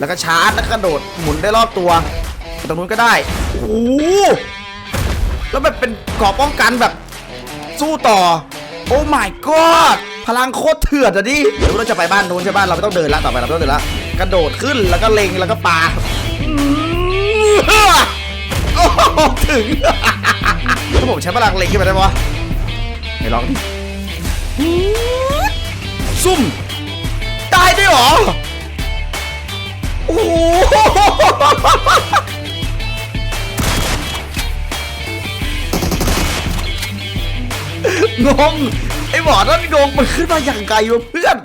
แล้วก็ชาร์จแล้วก็กระโดดหมุนได้รอบตัวตรงนู้นก็ได้โอ้โหแล้วแบบเป็นเกราะป้องกันแบบสู้ต่อ โอ้ my god พลังโคตรเถื่อนอะดิเดี๋ยวเราจะไปบ้านนู้นใช่บ้านเราไม่ต้องเดินละต่อไปเราไม่ต้องเดินละกระโดดขึ้นแล้วก็เล็งแล้วก็ปาโอ้ถึงถ้าผมใช้พลังเล็งขึ้นไปได้ปะไหนลองดิซุ่มตายได้หรอ งง ไอ้หมอนั่นงงมันขึ้นมาอย่างไกลวะเพื่อน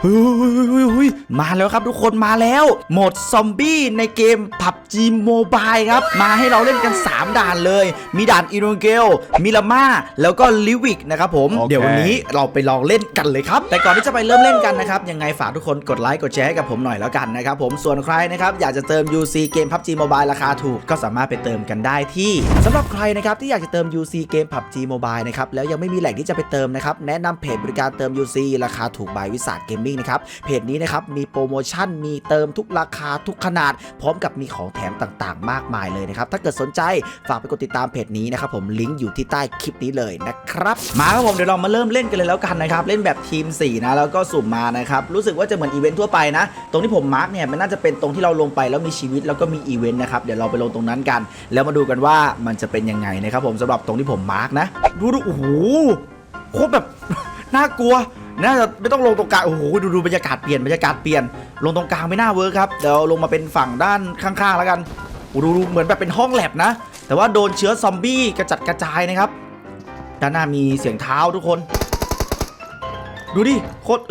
เฮ้ยมาแล้วครับทุกคนมาแล้ว โหมดซอมบี้ในเกมผับ PUBG Mobile ครับ มาให้เราเล่นกัน 3 ด่านเลย มีด่านอินโนเกลมิลาม่าแล้วก็ลิวิกนะครับผมโอเคเดี๋ยววันนี้เราไปลองเล่นกันเลยครับ แต่ก่อนที่จะไปเริ่มเล่นกันนะครับ ยังไงฝากทุกคนกดไลค์กดแชร์ให้กับผมหน่อยแล้วกันนะครับผมส่วนใครนะครับอยากจะเติม UC เกม PUBG Mobile ราคาถูกก็สามารถไปเติมกันได้ที่สำหรับใครนะครับที่อยากจะเติม UC เกม PUBG Mobile นะครับแล้วยังไม่มีแหล่งที่จะไปเติมนะครับแนะนำเพจบริการเติม UC ราคาถูกบายวิสาทเกมมิ่งนะครับเพจนี้นะครับมีโปรโมชั่นมีเติมทุกราคาทุกขนาด พร้อมกับมีของแถถมต่างๆ มากมายเลยนะครับ ถ้าเกิดสนใจฝากไปกดติดตามเพจนี้นะครับผมลิงก์อยู่ที่ใต้คลิปนี้เลยนะครับ มาครับผมเดี๋ยวเรามาเริ่มเล่นกันเลยแล้วกันนะครับ เล่นแบบทีม4นะแล้วก็สุ่มมานะครับรู้สึกว่าจะเหมือนอีเวนต์ทั่วไปนะ ตรงที่ผมมาร์กเนี่ยมันน่าจะเป็นตรงที่เราลงไปแล้วมีชีวิตแล้วก็มีอีเวนต์นะครับเดี๋ยวเราไปลงตรงนั้นกัน แล้วมาดูกันว่ามันจะเป็นยังไงนะครับผมสำหรับตรงที่ผมมาร์กนะ ดูดูโอ้โหโคตรแบบน่ากลัว น่าจะไม่ต้องลงตรงกลางโอ้โหดูดูบรรยากาศเปลี่ยนบรรยากาศเปลี่ยนลงตรงกลางไม่น่าเวิร์คครับเดี๋ยวลงมาเป็นฝั่งด้านข้างๆแล้วกันโอ้ดูดูเหมือนแบบเป็นห้องแลบนะ แต่ว่าโดนเชื้อซอมบี้กระจัดกระจายนะครับด้านหน้ามีเสียงเท้าทุกคน ดูดิโคตร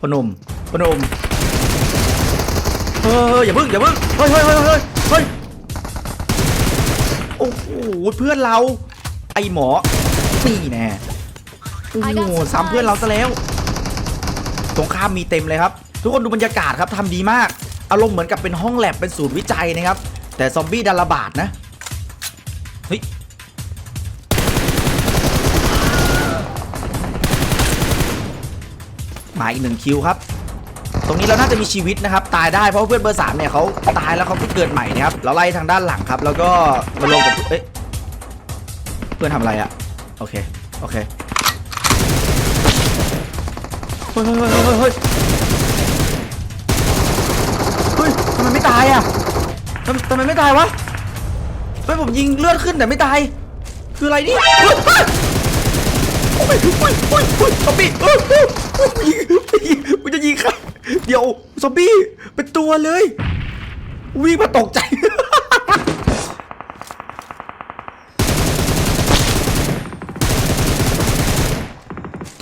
พนมพนมเฮ้ยอย่าเพึ่งอย่าเพึ่งเฮ้ยเฮ้ยเฮ้ยเฮ้ยเฮ้ยโอ้โหเพื่อนเรา ไอหมอนี่แน่ โอ้โหซ้ำเพื่อนเราซะแล้วตรงข้ามมีเต็มเลยครับ ทุกคนดูบรรยากาศครับทำดีมาก อารมณ์เหมือนกับเป็นห้องแลบเป็นศูนย์วิจัยนะครับ แต่ซอมบี้ดันระบาดนะเฮ้ยมาอีกหนึ่งคิวครับ ตรงนี้เราน่าจะมีชีวิตนะครับ ตายได้เพราะว่าเพื่อนเบอร์สามเนี่ยเขาตายแล้วเขาก็เกิดใหม่นะครับ เราไล่ทางด้านหลังครับ แล้วก็มาลงกับเอ้ยเพื่อนทำอะไรอะโอเค โอเค เฮ้ยเฮ้ยเฮ้ยเฮ้ยเฮ้ยทำไมไม่ตายอะทำทำไมไม่ตายวะเฮ้ยผมยิงเลือดขึ้นแต่ไม่ตาย คืออะไรนี่เฮ้ยเฮ้ยโอ้ยโอ้ยโอ้ยโอ้ยซอมบี้เอ้ยเอ้ยเอ้ยยิงกูจะยิงใครเดี๋ยวซอมบี้เป็นตัวเลยวิ่งมาตกใจ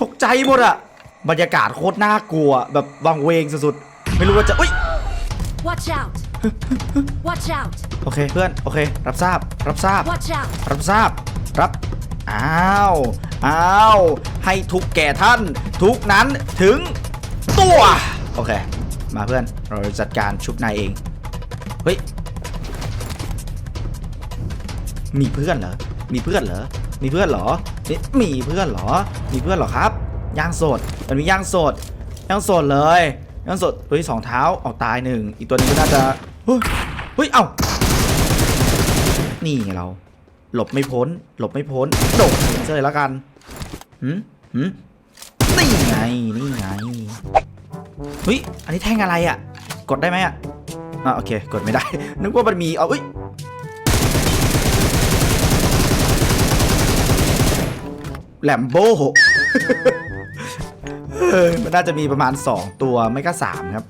ตกใจหมดอะ บรรยากาศโคตรน่ากลัว แบบวังเวงสุดๆ ไม่รู้ว่าจะอุ้ย Watch out! Watch out! โอเคเพื่อนโอเครับทราบ รับทราบ Watch out! รับทราบ รับอ้าวอ้าวให้ทุกแก่ท่าน ทุกนั้นถึงตัว โอเค มาเพื่อนเราจะจัดการชุบนายเอง เฮ้ย มีเพื่อนเหรอ มีเพื่อนเหรอ มีเพื่อนเหรอนี่มีเพื่อนเหรอ มีเพื่อนเหรอครับ ย่างสดมันมีย่างสดย่างสดเลยย่างสดเฮ้ยสองเท้าเอาตายหนึ่งอีกตัวนึงก็น่าจะเฮ้ยเฮ้ยเอ้านี่ไงเรา หลบไม่พ้น หลบไม่พ้นโดดเซยแล้วกันหืมหืมนี่ไงนี่ไงเฮ้ยอันนี้แท่งอะไรอะ กดได้ไหมอะอะโอเคกดไม่ได้ นึกว่ามันมีเอาเอ้ยแหลมโบ้ มันน่าจะมีประมาณ 2 ตัวไม่ก็ 3 ครับ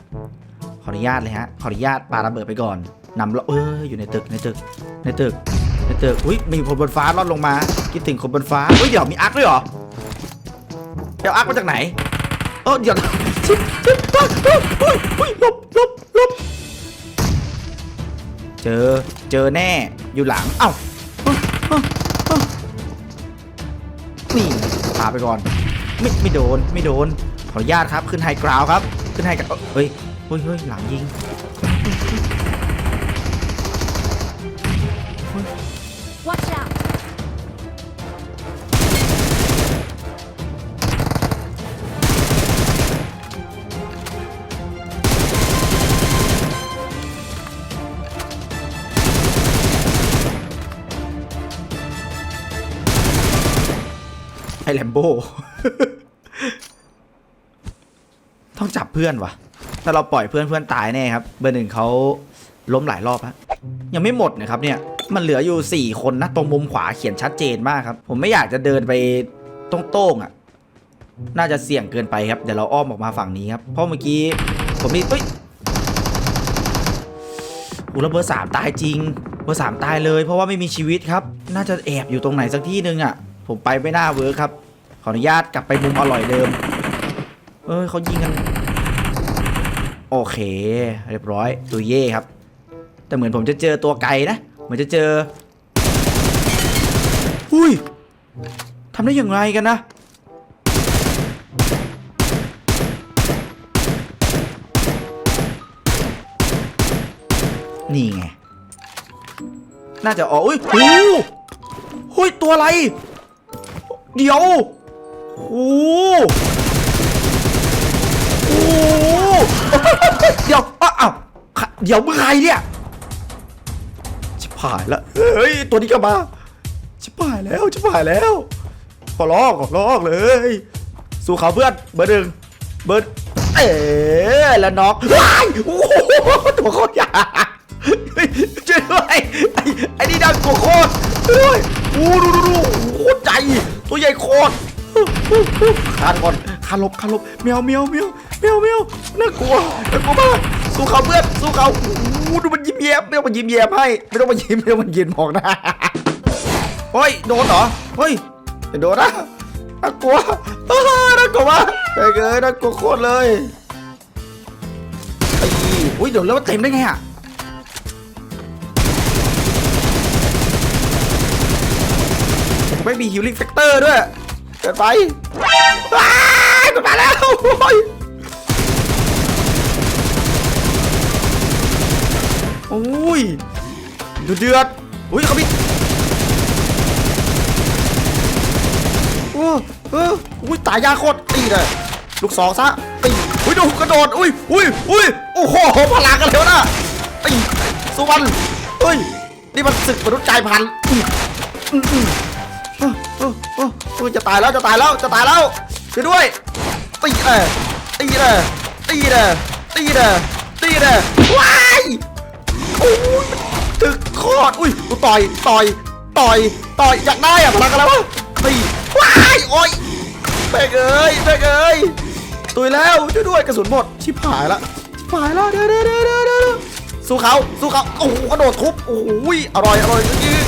ขออนุญาตเลยฮะ ขออนุญาตปาระเบิดไปก่อนนำเอออยู่ในตึกในตึกในตึกในตึกอุ้ยมีคนบนฟ้าลอดลงมา คิดถึงคนบนฟ้าอุ้ยเดี๋ยวมีอาร์คด้วยเหรอเดี๋ยวอาร์คมาจากไหนเออเดี๋ยวชิบชิบเฮ้ยเฮ้ยเฮ้ยลบลบลบเจอเจอแน่อยู่หลังเอ้าเอ้าเอ้าเอ้านี่พาไปก่อน ไม่ไม่โดนไม่โดน ออนุญาตครับขึ้นไฮกราวครับ ขึ้นไฮกราเอ้ยเฮ้ยเฮ้ยหลังยิงไอแลมโบ เพื่อนวะถ้าเราปล่อยเพื่อนเพื่อนตายแน่ครับ เบอร์หนึ่งเขาล้มหลายรอบฮะยังไม่หมดนะครับเนี่ยมันเหลืออยู่ 4 คนนะตรงมุมขวาเขียนชัดเจนมากครับ ผมไม่อยากจะเดินไปตรงๆอะ น่าจะเสี่ยงเกินไปครับ เดี๋ยวเราอ้อมออกมาฝั่งนี้ครับ เพราะเมื่อกี้ผมนี่เอ้ยอูแล้วเบอร์สามตายจริง เบอร์สามตายเลย เพราะว่าไม่มีชีวิตครับ น่าจะแอบอยู่ตรงไหนสักที่หนึ่งอะ ผมไปไม่น่าเวิร์คครับ ขออนุญาตกลับไปมุมอร่อยเดิม เอ้ยเขายิงกัน โอเค เรียบร้อยตัวเย่ครับ แต่เหมือนผมจะเจอตัวไกลนะเหมือนจะเจออุ้ยทำได้อย่างไรกันนะนี่ไง น่าจะอ๋ออุ้ยโอ้โหเฮ้ย ตัวอะไร เดี๋ยวโอ้โหโอ้โห เดี๋ยวอ้าวอ้าวเดี๋ยวมึงใครเนี่ยชิบหายแล้วเฮ้ยตัวนี้ก็มาชิบหายแล้วชิบหายแล้ว ขอลอกขอลอกเลย สู้เขาเพื่อนเบอร์หนึ่งเบอร์เอ๋แล้วน็อกว้ายโอ้โหตัวโคตรใหญ่เฮ้ยช่วยด้วยไอ้ไอนี่ดังกว่าโคตรช่วยด้วยโอ้ดูดูดูโคตรใจตัวใหญ่โคตรคานก่อนคานลบคานลบเมียวเมียวเมียว เมียวเมียวน่ากลัวน่ากลัวมากสู้เขาเพื่อนสู้เขาโอ้โหดูมันยิ้มแย้มไม่ต้องมายิ้มแย้มให้ไม่ต้องมายิ้มไม่ต้องมายืนมองหน้าเฮ้ยโดนเหรอเฮ้ยอย่าโดนนะน่ากลัวน่ากลัวมากเฮ้ยเอ้ยน่ากลัวโคตรเลยไอ้อุ้ยเดี๋ยวแล้วมันเต็มได้ไงอะไม่มีฮิลลิ่งแฟกเตอร์ด้วยเกิดไปว้ายมาแล้ว โอ้ยโอ้ยดูเดือดอุ้ยเขามีโอ้เอออุ้ยตายยากโคตรตีเลยลูกสองซะตีอุ้ยดูกระโดดอุ้ยอุ้ยอุ้ยโอ้โหพลังกันเลยวนะตีสุวรรณเฮ้ยนี่มันศึกมนุษย์กายพันธุ์เออจะตายแล้วจะตายแล้วจะตายแล้วช่วยด้วยตีเลยตีเลยตีเลยตีเลยตีเลยว้าย อ้ยถึกโคตรอุ้ยกูต่อยต่อยต่อยต่อยอยากได้อะพลังอะไรวะตีว้ายโอ้ยเบกเอ้ยเบกเอ้ยตุยแล้วช่วยด้วยกระสุนหมดชิบหายละชิบหายละเด้อเด้อเด้อเด้อเด้อสู้เขาสู้เขาโอ้โหกระโดดทุบโอ้ยอร่อยอร่อยจริง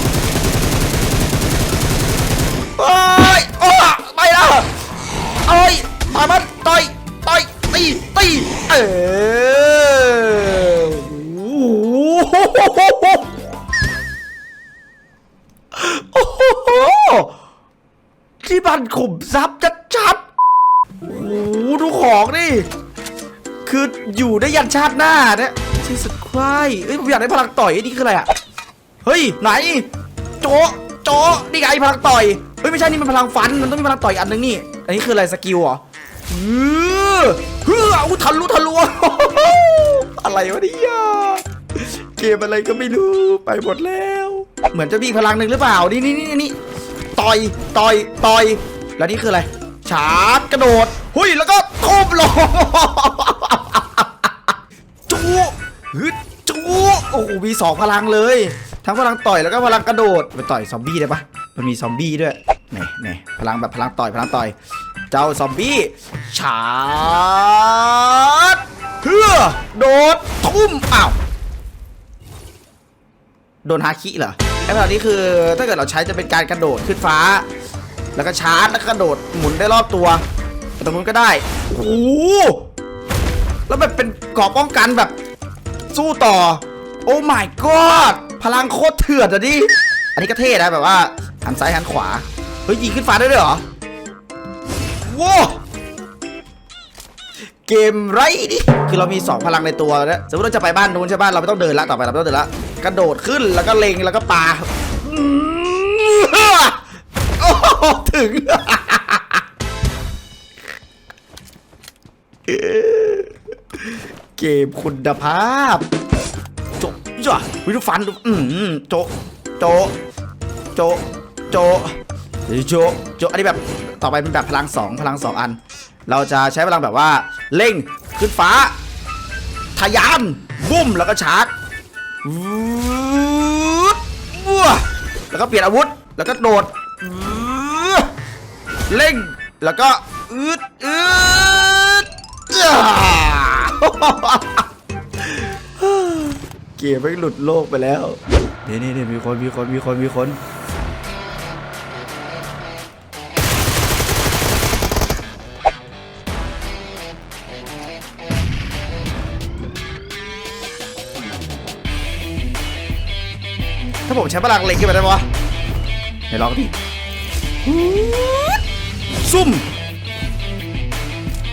ชาติหน้าเนี่ยที่สุดใครเอ้ยผมอยากได้พลังต่อยไอ้นี่คืออะไรอะ เฮ้ย ไหน โจะโจะนี่ไงพลังต่อย เฮ้ย ไม่ใช่ นี่มันพลังฟัน มันต้องมีพลังต่อยอันนึงนี่ อันนี้คืออะไรสกิลเหรอเออเฮ้ออุ้ทะลุทะลวงอะไรวะเนี่ยเกมอะไรก็ไม่รู้ไปหมดแล้ว เหมือนจะมีพลังหนึ่งหรือเปล่า นี่นี่นี่นี่ต่อยต่อยต่อย แล้วนี่คืออะไร ชาร์จกระโดด หุยแล้วก็ทุบลง ฮึดจูโอ้โหมีสองพลังเลย ทั้งพลังต่อยแล้วก็พลังกระโดดไปต่อยซอมบี้ได้ปะมันมีซอมบี้ด้วยไหนไหนพลังแบบพลังต่อยพลังต่อย เจ้าซอมบี้ชาร์จเพื่อโดดทุ่มอ้าวโดนฮาคิเหรอไอ้แบบนี้คือถ้าเกิดเราใช้จะเป็นการกระโดดขึ้นฟ้า แล้วก็ชาร์จแล้วกระโดดหมุนได้รอบตัวตรงนู้นก็ได้โอ้โหแล้วแบบเป็นกราะป้องกันแบบ สู้ต่อ โอ้ my god พลังโคตรเถื่อนอะดิ อันนี้ก็เท่นะแบบว่าหันซ้ายหันขวา เฮ้ยยิงขึ้นฟ้าได้ด้วยเหรอว้าวเกมไรดิคือเรามี 2 พลังในตัวแล้วสมมติเราจะไปบ้านนู้นใช่ป่ะเราไม่ต้องเดินละต่อไปเราไม่ต้องเดินละกระโดดขึ้นแล้วก็เล็งแล้วก็ปาโอ้ถึง เกมคุณภาพ โจะจ้ะวิดูฟันอืมโจะโจะโจะโจะโจโจอันนี้แบบต่อไปเป็นแบบพลังสองพลังสองอัน เราจะใช้พลังแบบว่าเร่งขึ้นฟ้าทะยานบุ้มแล้วก็ชาร์จวืดวัวแล้วก็เปลี่ยนอาวุธแล้วก็โดดเร่งแล้วก็อืดอืดอ เกมไม่หลุดโลกไปแล้วนี่นี่นี่มีคนมีคนมีคนมีคน ถ้าผมใช้พลังเหล็กขึ้นมาได้ปะวะไหนลองดิซุ่ม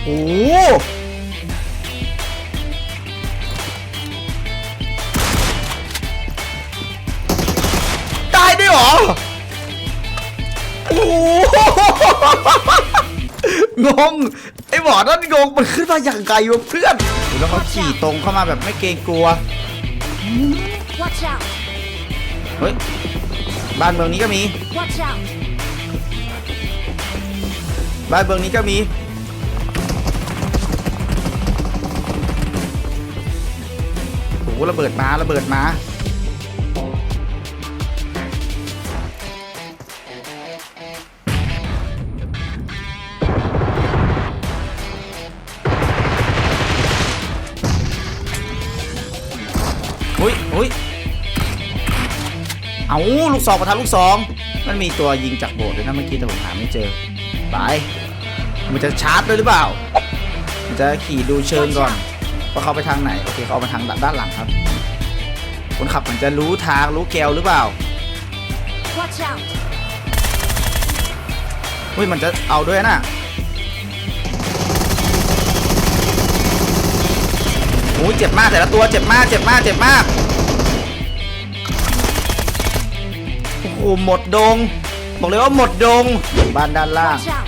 โอ้ งง ไอ้หมอนั่นงง มันขึ้นมาอย่างไกลวะเพื่อน แล้วเขาขี่ตรงเข้ามาแบบไม่เกรงกลัว Watch out! เฮ้ย บ้านเมืองนี้ก็มี Watch out! บ้านเมืองนี้ก็มี โอ้โหระเบิดมาระเบิดมา อาลูกซองประทัดลูกซองมันมีตัวยิงจากโบสถ์ด้วยนะเมื่อกี้แต่ผมหาไม่เจอไปมันจะชาร์จด้วยหรือเปล่า มันจะขี่ดูเชิงก่อนว่าเขาไปทางไหน โอเคเขาเอามาทางด้านหลังครับ คนขับมันจะรู้ทางรู้แกวหรือเปล่า Watch out! เฮ้ยมันจะเอาด้วยนะโอ้ยเจ็บมากแต่ละตัวเจ็บมากเจ็บมากเจ็บมาก อ้โหหมดดง บอกเลยว่าหมดดง บ้านด้านล่าง Watch out!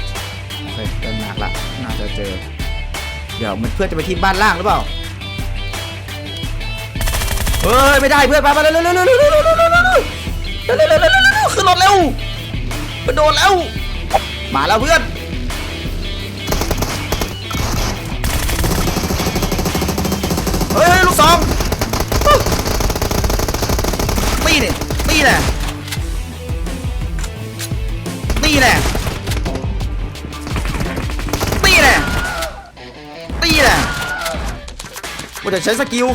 โอเคเดินมากละน่าจะเจอ เดี๋ยวมันเพื่อนจะไปที่บ้านล่างหรือเปล่า เฮ้ย ไม่ได้เพื่อนมามาเร็วเร็วเร็วเร็วเร็วเร็วเร็วเร็วเร็วเร็วเร็วเร็วเร็วเร็วเร็วขึ้นรถเร็วกระโดดแล้วมาแล้วเพื่อนเฮ้ยเฮ้ยลูกสองตีเนี่ยตีแน่ตีแน่ตีแน่ ตีแน่ว่าจะใช้สกิล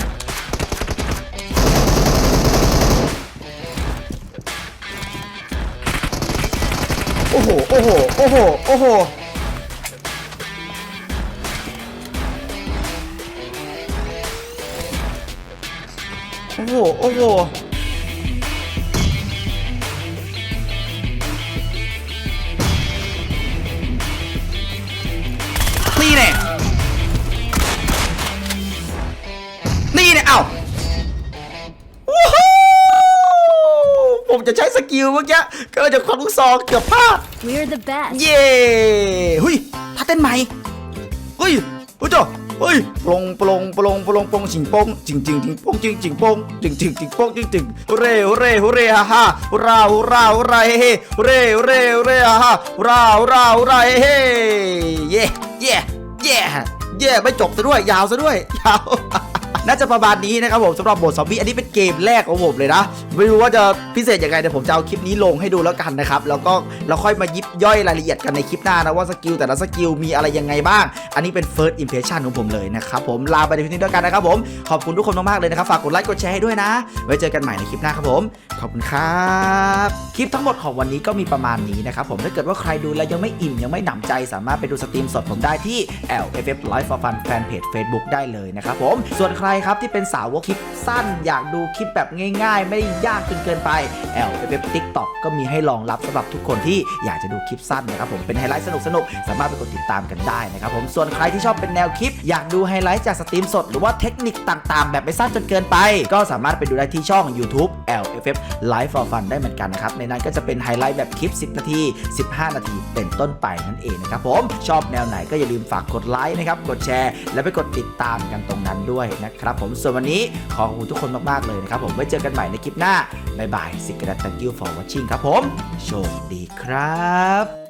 โอ้โหโอ้โหโอ้โหโอ้โหโอ้โหโอ้โห จะใช้สกิลเมื่อกี้ก็เลยจะควักลูกซองเกือบพลาด We're the best! เย้เฮ้ยท่าเต้นใหม่เฮ้ยเฮ้ยเจ้าเฮ้ยปลงปลงปลงปลงปลงจิงปงจิงจิงจิงปงจิงจิงปงจิงจิงจิงปงจิงจิงฮุเร่ฮุเร่ฮุเร่ฮ่าฮ่าฮุราฮุราฮุราเฮ้เฮ้ฮุเร่ฮุเร่ฮุเร่ฮ่าฮ่าฮุราฮุราฮุราเฮ้เฮ้เย่เย่เย่เย่ไม่จบซะด้วย ยาวซะด้วย ยาว น่าจะประมาณนี้นะครับผมสำหรับบทซอมบี้อันนี้เป็นเกมแรกของผมเลยนะ ไม่รู้ว่าจะพิเศษยังไงเดี๋ยวผมจะเอาคลิปนี้ลงให้ดูแล้วกันนะครับ แล้วก็เราค่อยมายิบย่อยรายละเอียดกันในคลิปหน้านะว่าสกิลแต่ละสกิลมีอะไรยังไงบ้าง อันนี้เป็น first impression ของผมเลยนะครับผมลาไปในคลิปนี้ด้วยกันนะครับผมขอบคุณทุกคนมากๆเลยนะครับฝากกดไลค์กดแชร์ให้ด้วยนะ ไว้เจอกันใหม่ในคลิปหน้าครับผมขอบคุณครับคลิปทั้งหมดของวันนี้ก็มีประมาณนี้นะครับผมถ้าเกิดว่าใครดูแล้วยังไม่อิ่มยังไม่หนำใจสามารถไปดูสตรีมสดผมได้ที่ LFF Live for Fun Fanpage Facebook ได้เลยนะครับผมส่วนใครครับที่เป็นสาวกคลิปสั้น อยากดูคลิปแบบง่าย ๆ ไม่ยากจนเกินไป LFF TikTok ก็มีให้รองรับสำหรับทุกคนที่อยากจะดูคลิปสั้นนะครับผมเป็นไฮไลท์สนุกๆสามารถไปกดติดตามกันได้นะครับผมส่วนใครที่ชอบเป็นแนวคลิป อยากดูไฮไลท์จากสตรีมสด หรือว่าเทคนิคต่างๆ แบบไม่สั้นจนเกินไป ก็สามารถไปดูได้ที่ช่อง YouTube LFF Live for Fun ได้เหมือนกันนะครับในนั้นก็จะเป็นไฮไลท์แบบคลิป 10 นาที 15 นาที เป็นต้นไปนั่นเองนะครับผมชอบแนวไหนก็อย่าลืมฝากกดไลค์นะครับกดแชร์ และไปกดติดตามกันตรงนั้นด้วยนะครับครับผมส่วนวันนี้ขอขอบคุณทุกคนมากๆเลยนะครับผมไว้เจอกันใหม่ในคลิปหน้าบ๊ายบายสิกรัตตันกิวฟอร์วัชชิ่งครับผมโชคดีครับ